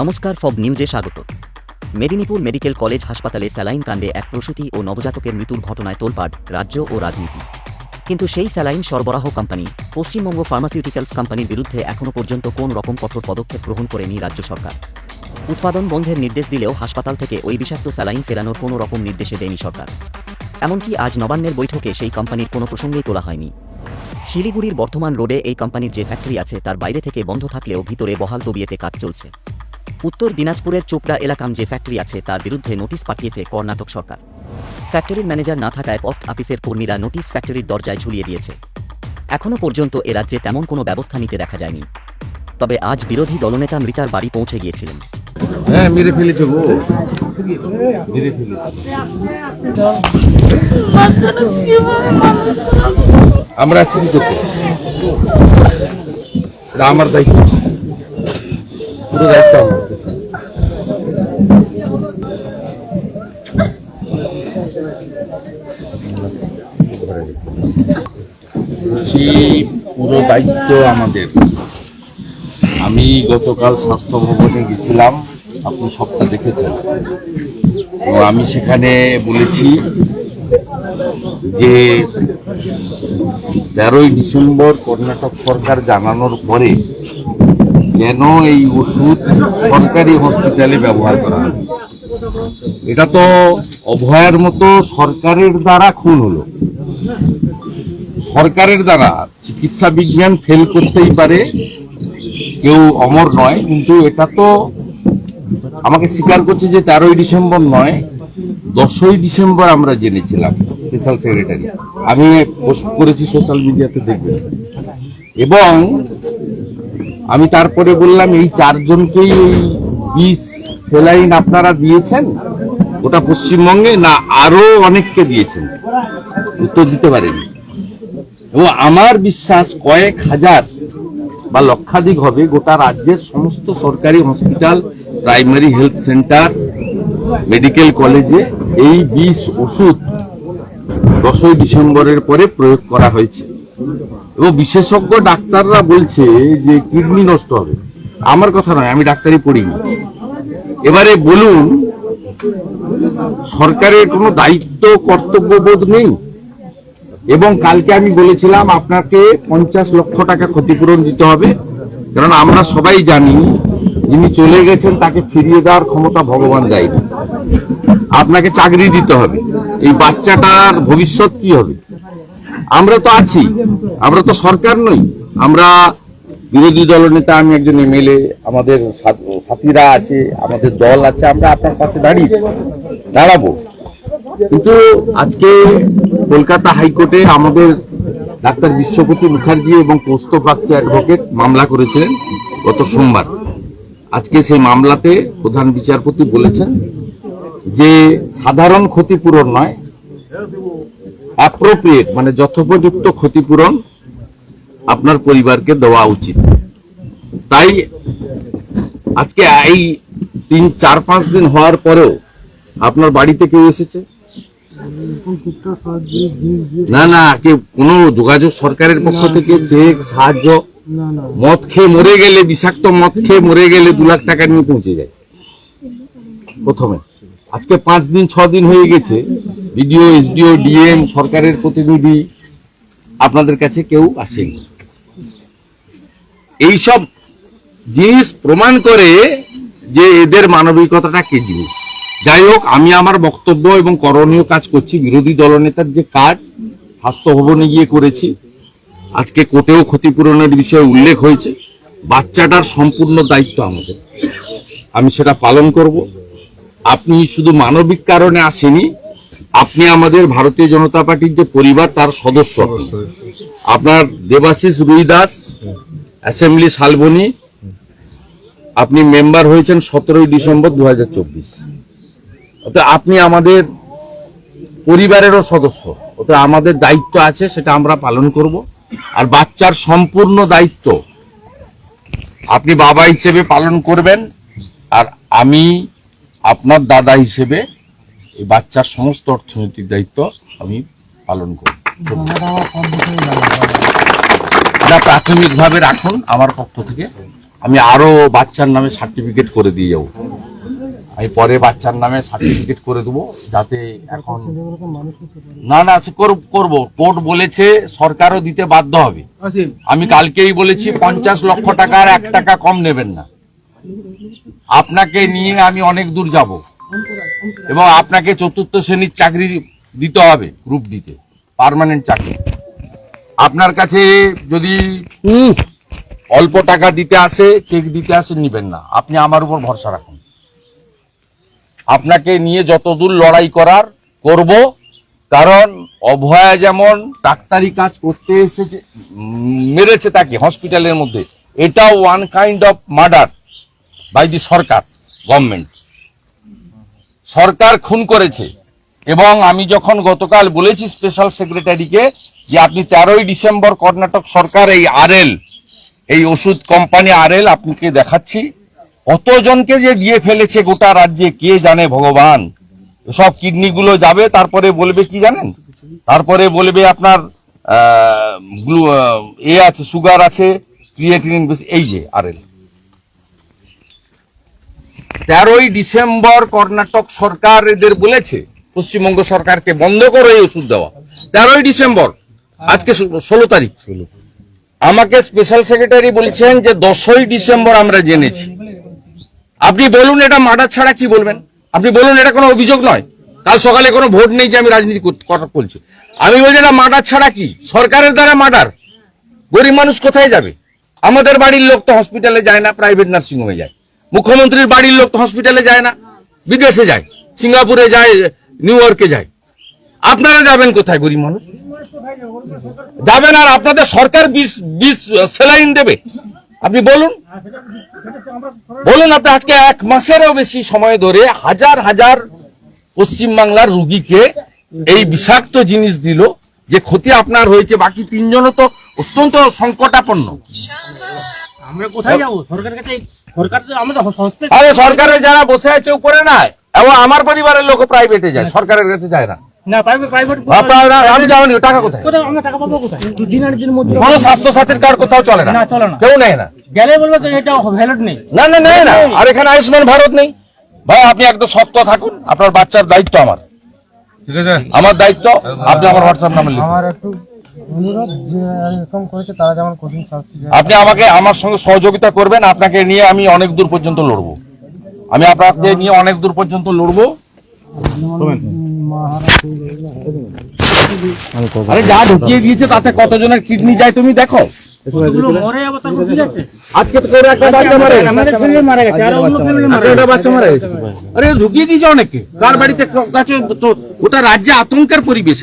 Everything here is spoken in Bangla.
নমস্কার ফব নিউজে স্বাগত। মেদিনীপুর মেডিকেল কলেজ হাসপাতালে স্যালাইন কাণ্ডে এক প্রসূতি ও নবজাতকের মৃত্যুর ঘটনায় তোলপাড় রাজ্য ও রাজনীতি। কিন্তু সেই স্যালাইন সরবরাহ কোম্পানি, পশ্চিমবঙ্গ ফার্মাসিউটিক্যালস কোম্পানির বিরুদ্ধে এখনও পর্যন্ত কোন রকম কঠোর পদক্ষেপ গ্রহণ করেনি রাজ্য সরকার। উৎপাদন বন্ধের নির্দেশ দিলেও হাসপাতাল থেকে ওই বিষাক্ত স্যালাইন ফেরানোর কোনো রকম নির্দেশে দেয়নি সরকার। এমনকি আজ নবান্নের বৈঠকে সেই কোম্পানির কোনো প্রসঙ্গেই তোলা হয়নি। শিলিগুড়ির বর্তমান রোডে এই কোম্পানির যে ফ্যাক্টরি আছে তার বাইরে থেকে বন্ধ থাকলেও ভিতরে বহাল তবিয়েতে কাজ চলছে। উত্তর দিনাজপুরের চোপড়া এলাকাম যে ফ্যাক্টরি আছে, তার বিরুদ্ধে নোটিশ পাঠিয়েছে কর্ণাটক সরকার। ফ্যাক্টরির ম্যানেজার না থাকায় পোস্ট অফিসের কর্মীরা নোটিশ ফ্যাক্টরির দরজায় ঝুলিয়ে দিয়েছে। এখনও পর্যন্ত এ রাজ্যে তেমন কোনো ব্যবস্থা নিতে দেখা যায়নি। তবে আজ বিরোধী দলনেতা মৃতার বাড়ি পৌঁছে গিয়েছিলেন। হ্যাঁ আমার দায়িত্ব। পুরো দায়িত্ব আমার পুরো দায়িত্ব আমাদের। আমি গতকাল স্বাস্থ্য ভবনে গেছিলাম, আপনি সবটা দেখেছেন। তো আমি সেখানে বলেছি যে তেরোই ডিসেম্বর কর্ণাটক সরকার জানানোর পরে কেন এই ওষুধ সরকারি হসপিটালে ব্যবহার করা হয় এটা তো অভয়ার মতো সরকারের দ্বারা খুন হলো। সরকারের দ্বারা চিকিৎসা বিজ্ঞান ফেল করতেই পারে, কেউ অমর নয়, কিন্তু এটা তো আমাকে স্বীকার করছে যে তেরোই ডিসেম্বর নয়, দশই ডিসেম্বর আমরা জেনেছিলাম স্পেশাল সেক্রেটারি আমি পোস্ট করেছি সোশ্যাল মিডিয়াতে দেখবেন। এবং আমি তারপরে বললাম, এই চারজনকেই এই বিষ, সেলাইন আপনারা দিয়েছেন? ওটা পশ্চিমবঙ্গে না আরও অনেককে দিয়েছেন? উত্তর দিতে পারেনি। এবং আমার বিশ্বাস কয়েক হাজার বা লক্ষাধিক হবে গোটা রাজ্যের সমস্ত সরকারি hospital, primary health centre, medical কলেজে এই বিষ ওষুধ দশই ডিসেম্বরের পরে প্রয়োগ করা হয়েছে। এবং বিশেষজ্ঞ ডাক্তাররা বলছে যে কিডনি নষ্ট হবে। আমার কথা নয়, আমি ডাক্তারি পড়িনি। এবারে বলুন, সরকারের কোনো দায়িত্ব, কর্তব্যবোধ নেই? এবং কালকে আমি বলেছিলাম আপনাকে পঞ্চাশ লক্ষ টাকা ক্ষতিপূরণ দিতে হবে। কারণ আমরা সবাই জানি, যিনি চলে গেছেন তাকে ফিরিয়ে দেওয়ার ক্ষমতা ভগবান দেয়নি। আপনাকে চাকরি দিতে হবে। এই বাচ্চাটার ভবিষ্যৎ কি হবে? আমরা তো আছি, আমরা তো সরকার নই। আমরা বিরোধী দলনেতা আমি একজন এমএলএ, আমাদের সাথীরা আছে, আমাদের দল আছে, আমরা আপনার পাশে দাঁড়িয়ে দাঁড়াবো। কিন্তু আজকে কলকাতা হাইকোর্টে আমাদের ডাক্তার বিশ্বপতি মুখার্জি এবং পোস্তপ্রাপ্তি অ্যাডভোকেট মামলা করেছিলেন গত সোমবার। আজকে সেই মামলাতে প্রধান বিচারপতি বলেছেন যে সাধারণ ক্ষতিপূরণ নয় অ্যাপ্রোপ্রিয়েট মানে যথোপযুক্ত ক্ষতিপূরণ আপনার পরিবারকে দেওয়া উচিত। তাই আজকে এই তিন, চার, পাঁচ দিন হওয়ার পরেও আপনার বাড়িতে কেউ এসেছে? না না কে কোনো যোগাযোগ সরকারের পক্ষ থেকে চেক, সাহায্য, মদ খেয়ে মরে গেলে, বিষাক্ত মদ খেয়ে মরে গেলে দু লাখ টাকা নিয়ে পৌঁছে যায়। প্রথমে। আজকে পাঁচ দিন, ছ দিন হয়ে গেছে। বিডিও, এসডিও, ডিএম, সরকারের প্রতিনিধি আপনাদের কাছে কেউ আসেনি। এইসব জিনিস প্রমাণ করে যে এদের মানবিকতাটা কি জিনিস। যাই হোক, আমি আমার বক্তব্য এবং করণীয় কাজ করছি, বিরোধী দলনেতার যে কাজ, স্বাস্থ্য ভবনে গিয়ে করেছি। আজকে কোর্টেও ক্ষতিপূরণের বিষয়ে উল্লেখ হয়েছে। বাচ্চাটার সম্পূর্ণ দায়িত্ব আমাদের। আমি সেটা পালন করব। আপনি শুধু মানবিক কারণে আসেনি আপনি আমাদের ভারতীয় জনতা পার্টির যে পরিবার, তার সদস্য আপনার দেবাশিস রুই দাস অ্যাসেম্বলি শালবনী, আপনি মেম্বার হয়েছেন সতেরোই ডিসেম্বর দু হাজার চব্বিশ আপনি আমাদের পরিবারেরও সদস্য। ওতে আমাদের দায়িত্ব আছে, সেটা আমরা পালন করব। আর বাচ্চার সম্পূর্ণ দায়িত্ব আপনি বাবা হিসেবে পালন করবেন। আর আমি আপনার দাদা হিসেবে এই বাচ্চার সমস্ত অর্থনৈতিক দায়িত্ব আমি পালন করব। এটা প্রাথমিকভাবে রাখুন আমার পক্ষ থেকে। আমি আরও বাচ্চার নামে সার্টিফিকেট করে দিয়ে যাব। আমি পরে বাচ্চার নামে সার্টিফিকেট করে দেবো যাতে এখন না না সে করব করব। কোর্ট বলেছে সরকারও দিতে বাধ্য হবে। আমি কালকেই বলেছি পঞ্চাশ লক্ষ টাকার এক টাকা কম নেবেন না। আপনাকে নিয়ে আমি অনেক দূর যাব। এবং আপনাকে চতুর্থ শ্রেণির চাকরি দিতে হবে গ্রুপ দিতে পার্মানেন্ট চাকরি। আপনার কাছে যদি অল্প টাকা দিতে আসে চেক দিতে আসে নিবেন না। আপনি আমার উপর ভরসা রাখুন। আপনাকে নিয়ে যতদূর লড়াই করার করব কারণ অভয়া যেমন ডাক্তারি কাজ করতে এসেছে মেরেছে তাকে হসপিটালের মধ্যে এটা one kind of murder by the Sarkar government সরকার খুন করেছে। এবং আমি যখন গতকাল বলেছি স্পেশাল সেক্রেটারিকে যে আপনি তেরোই ডিসেম্বর কর্ণাটক সরকার এই আরএল এই ওষুধ কোম্পানি আরএল আপনাকে দেখাচ্ছি। কতজনকে যে দিয়ে ফেলেছে গোটা রাজ্যে, কে জানে ভগবান? সব কিডনি গুলো যাবে, তারপরে বলবে কি জানেন? তারপরে বলবে আপনার এ আছে, সুগার আছে ক্রিয়েটিনিন এই যে আরএল তেরোই ডিসেম্বর কর্ণাটক সরকার এদের বলেছে, পশ্চিমবঙ্গ সরকারকে বন্ধ করে এই ওষুধ দেওয়া। তেরোই ডিসেম্বর, আজকে ষোলো তারিখ। আমাকে স্পেশাল সেক্রেটারি বলছেন যে দশই ডিসেম্বর আমরা জেনেছি। আপনি বলুন এটা মার্ডার ছাড়া কি বলবেন? আপনি বলুন এটা কোনো অভিযোগ নয়। কাল সকালে কোনো ভোট নেই যে আমি রাজনীতি কর- কর- করছি। আমি বলছি এটা মার্ডার ছাড়া কি? সরকারের দ্বারা মার্ডার? গরিব মানুষ কোথায় যাবে? আমাদের বাড়ির লোক তো হসপিটালে যায় না প্রাইভেট নার্সিংহোমে যায়। মুখ্যমন্ত্রীর বাড়ির লোক হসপিটালে যায় না, বিদেশে যায়, সিঙ্গাপুরে যায় নিউ ইয়র্কে যায়। আপনারা যাবেন কোথায় গরিব মানুষ? যাবেন আর আপনাদের সরকার সেলাইন দেবে। আপনি বলুন। বলুন আপনি আজকে এক মাসেরও বেশি সময় ধরে হাজার হাজার পশ্চিমবাংলার রুগীকে এই বিষাক্ত জিনিস দিল, যে ক্ষতি আপনার হয়েছে, বাকি তিনজনও তো অত্যন্ত সংকটাপন্ন। আমরা কোথায় যাব? সরকারের কাছে আরে সরকারের যারা বসে আছে উপরে নাই। এবং আমার পরিবারের লোক প্রাইভেটে যায় সরকারের কাছে যায় না। না প্রাইভেট প্রাইভেট আপনারা আমি যাওনি টাকা কোথায়? কোথায়? আমরা টাকা পাবো কোথায়? দিন আট দিনের মধ্যে কোনো স্বাস্থ্য সাথীর কার্ড কোথাও চলে না। না, চলে না। কেউ নেয় না। গেলে বলব না না নেয় না। আর এখানে আয়ুষ্মান ভারত নেই। ভাই আপনি একদম থাকুন আপনার বাচ্চার দায়িত্ব আমার। ঠিক আছে। আমার দায়িত্ব আপনি আমার হোয়াটসঅ্যাপ নাম্বার লিখুন। আমার একটু অনুরোধ যে এরকম করেছে তারা যেমন কঠিন শাস্তি দেয়। আপনি আমাকে আমার সঙ্গে সহযোগিতা করবেন আপনাকে নিয়ে আমি অনেক দূর পর্যন্ত লড়বো। আমি আপনাকে নিয়ে অনেক দূর পর্যন্ত লড়বো। আরে যা ঢুকিয়ে দিয়েছে তাতে কতজনের কিডনি যায় তুমি দেখো। কতগুলো মরে যাব তারপর কি আছে। আজকে তো করে একটা বাচ্চা মারা গেছে। আমাদের ফ্যামিলি মারা গেছে আর অন্য ফ্যামিলি মারা আজকে একটা বাচ্চা মারা গেছে। আরে ঢুকিয়ে দিয়েছে অনেকে কার বাড়িতে কাছে তো গোটা রাজ্যে আতঙ্কের পরিবেশ